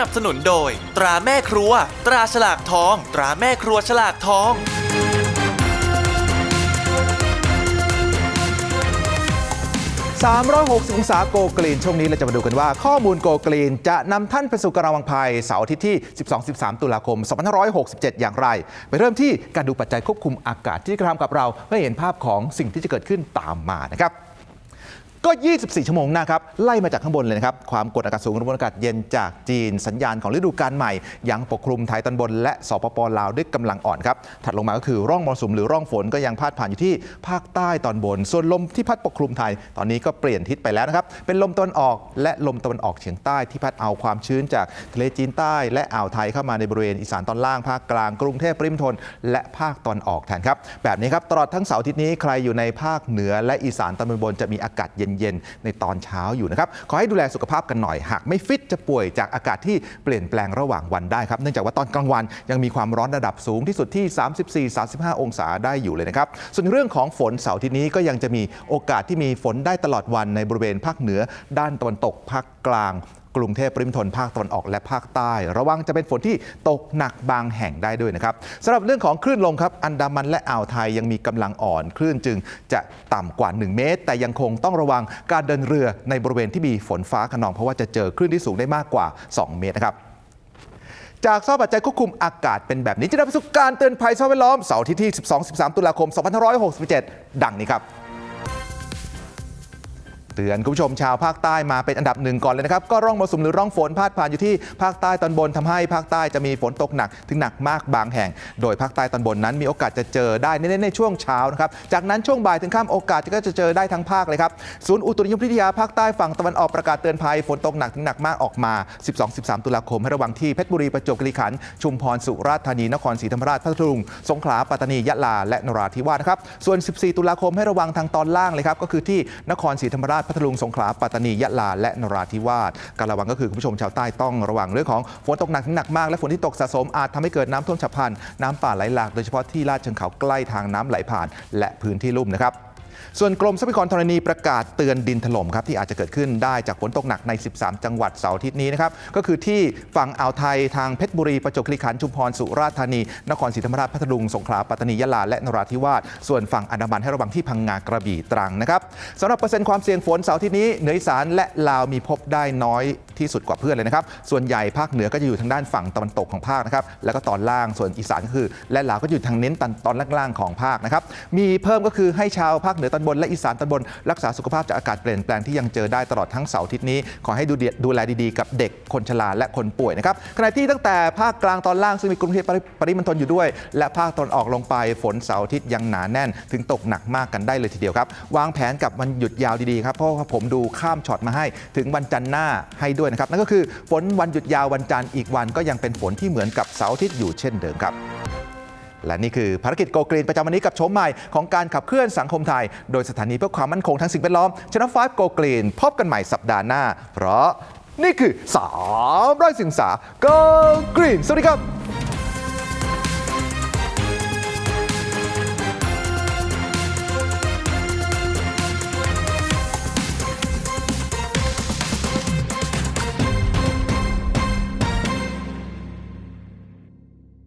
นับสนุนโดย ตราแม่ครัว ตราฉลากทอง ตราแม่ครัวฉลากทอง 360 องศาโกกรีน ช่วงนี้เราจะมาดูกันว่า ข้อมูลโกกรีน จะนำท่านไปสู่กระวังภัยเสาร์อาทิตย์ที่ 12-13 ตุลาคม 2567 อย่างไร ไปเริ่มที่การดูปัจจัยควบคุมอากาศที่กระทำกับเราเพื่อเห็นภาพของสิ่งที่จะเกิดขึ้นตามมานะครับ ก็ 24 ชั่วโมงหนะครับ ไล่มาจากข้างบนเลยนะครับ ความกดอากาศสูงมวลอากาศเย็นจากจีน สัญญาณของฤดูกาลใหม่ ยังปกคลุมไทยตอนบน และสปปลาวด้วยกำลังอ่อนครับ ถัดลงมาก็คือร่องมรสุมหรือร่องฝนก็ยังพาดผ่านอยู่ที่ภาคใต้ตอนบน ส่วนลมที่พัดปกคลุมไทย ตอนนี้ก็เปลี่ยนทิศไปแล้วนะครับ เป็นลมตะวันออกและลมตะวันออกเฉียงใต้ที่พัดเอาความชื้นจากทะเลจีนใต้ และอ่าวไทยเข้ามาในบริเวณอีสานตอนล่างภาคกลางกรุงเทพปริมณฑลและภาคตอนออกแทนครับ แบบนี้ครับตลอดทั้งเสาร์อาทิตย์นี้ใครอยู่ในภาคเหนือและอีสานตอนบนจะมีอากาศเย็นๆในตอนเช้าอยู่นะครับขอให้ดูแลสุขภาพกันหน่อยหากไม่ฟิตจะป่วยจากอากาศที่เปลี่ยนแปลงระหว่างวันได้ครับเนื่องจากว่าตอนกลางวันยังมีความร้อนระดับสูงที่สุดที่ 34-35 องศาได้อยู่เลยนะครับส่วนเรื่องของฝนเสาร์ที่นี้ก็ยังจะมีโอกาสที่มีฝนได้ตลอดวันในบริเวณภาคเหนือด้านตะวันตกภาคกลาง กรุงเทพปริมณฑลภาคตะวันออกและภาคใต้ ระวังจะเป็นฝนที่ตกหนักบางแห่งได้ด้วยนะครับสำหรับเรื่องของคลื่นลมครับอันดามันและอ่าวไทยยังมีกำลังอ่อนคลื่นจึงจะต่ำกว่า 1 เมตร แต่ยังคงต้องระวังการเดินเรือในบริเวณที่มีฝนฟ้าขนอง เพราะว่าจะเจอคลื่นที่สูงได้มากกว่า 2 เมตรนะครับจากสภาพปัจจัยควบคุมอากาศเป็นแบบนี้จะนำไปสู่การเตือนภัยสภาพแวดล้อมเสาร์ที่ที่ 12-13 ตุลาคม 2567 ดังนี้ครับ เตือนคุณผู้ชมชาวภาคใต้มาเป็นอันดับหนึ่งก่อนเลยนะครับ ก็ร่องมรสุมหรือร่องฝนพาดผ่านอยู่ที่ภาคใต้ตอนบนทำให้ภาคใต้จะมีฝนตกหนักถึงหนักมากบางแห่ง โดยภาคใต้ตอนบนนั้นมีโอกาสจะเจอได้เน้นๆในช่วงเช้านะครับจากนั้นช่วงบ่ายถึงค่ำโอกาสก็จะเจอได้ทั้งภาคเลยครับศูนย์อุตุนิยมวิทยาภาคใต้ฝั่งตะวันออกประกาศเตือนภัยฝนตกหนักถึงหนักมากออกมา 12-13 ตุลาคมให้ระวังที่เพชรบุรีประจวบคีรีขันธ์ชุมพรสุราษฎร์ธานีนครศรีธรรมราชพัทลุงสงขลาปัตตานียะลาและนราธิวาสนะครับส่วน 14 ตุลาคมให้ระวังทางตอนล่างเลยครับก็คือที่นครศรีธรรมราชพัทลุงสงขลาปัตตานียะลาและนราธิวาสการระวังก็คือคุณผู้ชมชาวใต้ต้องระวังเรื่องของฝนตกหนักถึงหนักมากและฝนที่ตกสะสมอาจทำให้เกิดน้ำท่วมฉับพลัน น้ำป่าไหลหลากโดยเฉพาะที่ลาดเชิงเขาใกล้ทางน้ำไหลผ่าน และพื้นที่ลุ่มนะครับ ส่วนกรมทรัพยากรธรณีประกาศเตือนดินถล่มครับที่อาจจะเกิดขึ้นได้จากฝนตกหนักใน 13 จังหวัดเสาร์อาทิตย์นี้นะครับก็คือที่ฝั่งอ่าวไทยทางเพชรบุรีประจวบคีรีขันธ์ชุมพรสุราษฎร์ธานี นครศรีธรรมราชพัทลุงสงขลาปัตตานียะลาและนราธิวาสส่วนฝั่งอันดามันให้ระวังที่พังงากระบี่ตรังนะครับสำหรับเปอร์เซ็นต์ความเสี่ยงฝนเสาร์อาทิตย์นี้เหนืออีสานและลาวมีพบได้น้อยที่สุดกว่าเพื่อนเลยนะครับ ส่วนใหญ่ภาคเหนือก็จะอยู่ทางด้านฝั่งตะวันตกของภาคนะครับ แล้วก็ตอนล่าง ส่วนอีสานก็คือ และลาวก็อยู่ทางเน้นตอนตอนล่างๆของภาคนะครับ มีเพิ่มก็คือให้ชาวภาคเหนือตอนบนและอีสานตอนบน รักษาสุขภาพจากอากาศเปลี่ยนแปลงที่ยังเจอได้ตลอดทั้งเสาร์อาทิตย์นี้ ขอให้ดูดดูแลดีๆกับเด็กคนชราและคนป่วยนะครับขณะที่ตั้งแต่ภาคกลางตอนล่างซึ่งมีกรุงเทพปริมณฑลอยู่ด้วย และภาคตอนออกลงไปฝนเสาร์อาทิตย์ยังหนาแน่น ถึงตกหนักมากกันได้เลยทีเดียวครับ วางแผนกับวันหยุดยาวดีๆครับเพราะว่าผมดูข้ามช็อตมาให้ถึงวันจันทร์หน้าให้ด้วยนะครับนั่นก็คือฝนวันหยุดยาววันจันทร์อีกวันก็ยังเป็นฝนที่เหมือนกับเสาร์อาทิตย์อยู่เช่นเดิมครับ และนี่คือภารกิจโกกรีนประจำวันนี้กับโฉมใหม่ของการขับเคลื่อนสังคมไทย โดยสถานีเพื่อความมั่นคงทางสิ่งแวดล้อมชนะฟ้าโกกรีนพบกันใหม่สัปดาห์หน้า เพราะนี่คือ3ร้อยสิงสาโกกรีนสวัสดีครับ